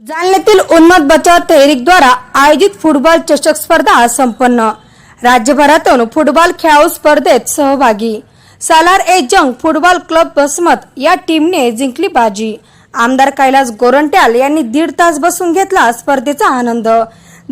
जालन्यातील उन्मत बचाव तहरीकद्वारा आयोजित फुटबॉल चषक स्पर्धा संपन्न. राज्यभरातून फुटबॉल खेळाडू स्पर्धेत सहभागी. सालार ए जंग फुटबॉल क्लब बसमत या टीमने जिंकली बाजी. आमदार कैलास गोरंट्याल यांनी दीड तास बसून घेतला स्पर्धेचा आनंद.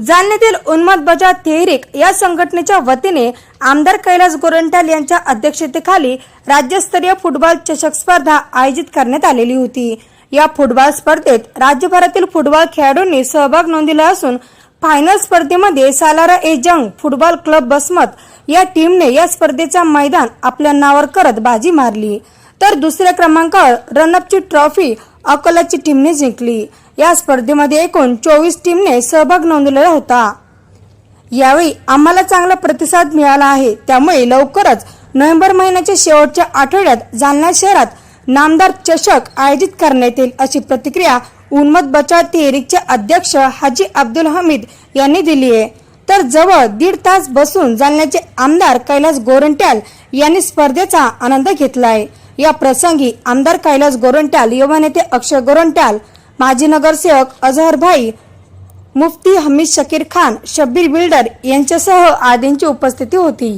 जालन्यातील उन्मत बचाव तेहरीक या संघटनेच्या वतीने आमदार कैलास गोरंट्याल यांच्या अध्यक्षतेखाली राज्यस्तरीय फुटबॉल चषक स्पर्धा आयोजित करण्यात आलेली होती. या फुटबॉल स्पर्धेत राज्यभरातील फुटबॉल खेळाडूंनी सहभाग नोंदविला असून फायनल स्पर्धेमध्ये सालारा ए जंग फुटबॉल क्लब बसमत या टीमने या स्पर्धेचा मैदान आपल्या नावावर करत बाजी मारली. तर दुसऱ्या क्रमांकावर रनअपची ट्रॉफी अकोलाची टीमने जिंकली. या स्पर्धेमध्ये एकूण चोवीस टीमने सहभाग नोंदवलेला होता. यावेळी आम्हाला चांगला प्रतिसाद मिळाला आहे. त्यामुळे लवकरच नोव्हेंबर महिन्याच्या शेवटच्या आठवड्यात जालना शहरात नामदार चषक आयोजित करण्यात येईल अशी प्रतिक्रिया उन्मत बचाव तेहरीकचे अध्यक्ष हाजी अब्दुल हमीद यांनी दिली आहे. तर जवळ दीड तास बसून जालन्याचे आमदार कैलास गोरंट्याल यांनी स्पर्धेचा आनंद घेतला आहे. या प्रसंगी आमदार कैलास गोरंट्याल युवा नेते अक्षय गोरंट्याल माजी नगरसेवक अझहरभाई मुफ्ती हमीद शकीर खान शब्बीर बिल्डर यांच्यासह आदींची उपस्थिती होती.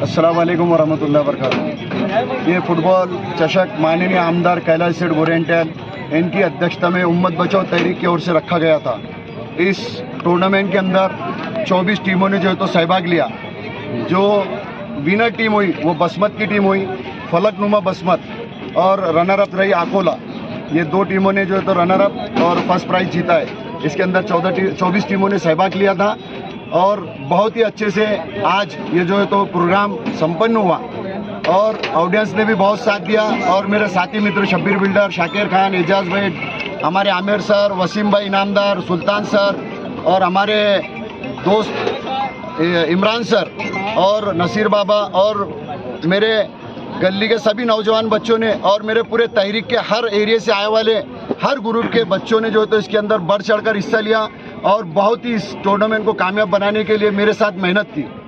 अस्सलाम वालेकुम वरहमतुल्लाह वरकatuh ये फुटबॉल चषक माननीय आमदार कैलाश सेठ गोरेंटल इनकी अध्यक्षता में उम्मत बचाओ तहरीक की ओर से रखा गया था। इस टूर्नामेंट के अंदर 24 टीमों ने जो है तो सहभाग लिया। जो विनर टीम हुई वो बसमत की टीम हुई फलकनुमा बसमत और रनर अप रही आकोला। ये दो टीमों ने जो है तो रनर अप और फ़र्स्ट प्राइज जीता है। इसके अंदर चौदह टी, चौबीस टीमों ने सहभाग लिया था। और बहुत ही अच्छे से आज ये जो है तो प्रोग्राम संपन्न हुआ। और ऑडियंस ने भी बहुत साथ दिया और मेरे साथी मित्र शब्बीर बिल्डर, शाकिर खान, एजाज भाई, हमारे आमिर सर, वसीम भाई इनामदार, सुल्तान सर और हमारे दोस्त इमरान सर और नसीर बाबा और मेरे गली के सभी नौजवान बच्चों ने और मेरे पूरे तहरीक के हर एरिया से आए वाले, हर ग्रुप के बच्चों ने जो है तो इसके अंदर बढ़ चढ़कर हिस्सा लिया। और बहुत ही इस टूर्नामेंट को कामयाब बनाने के लिए मेरे साथ मेहनत की।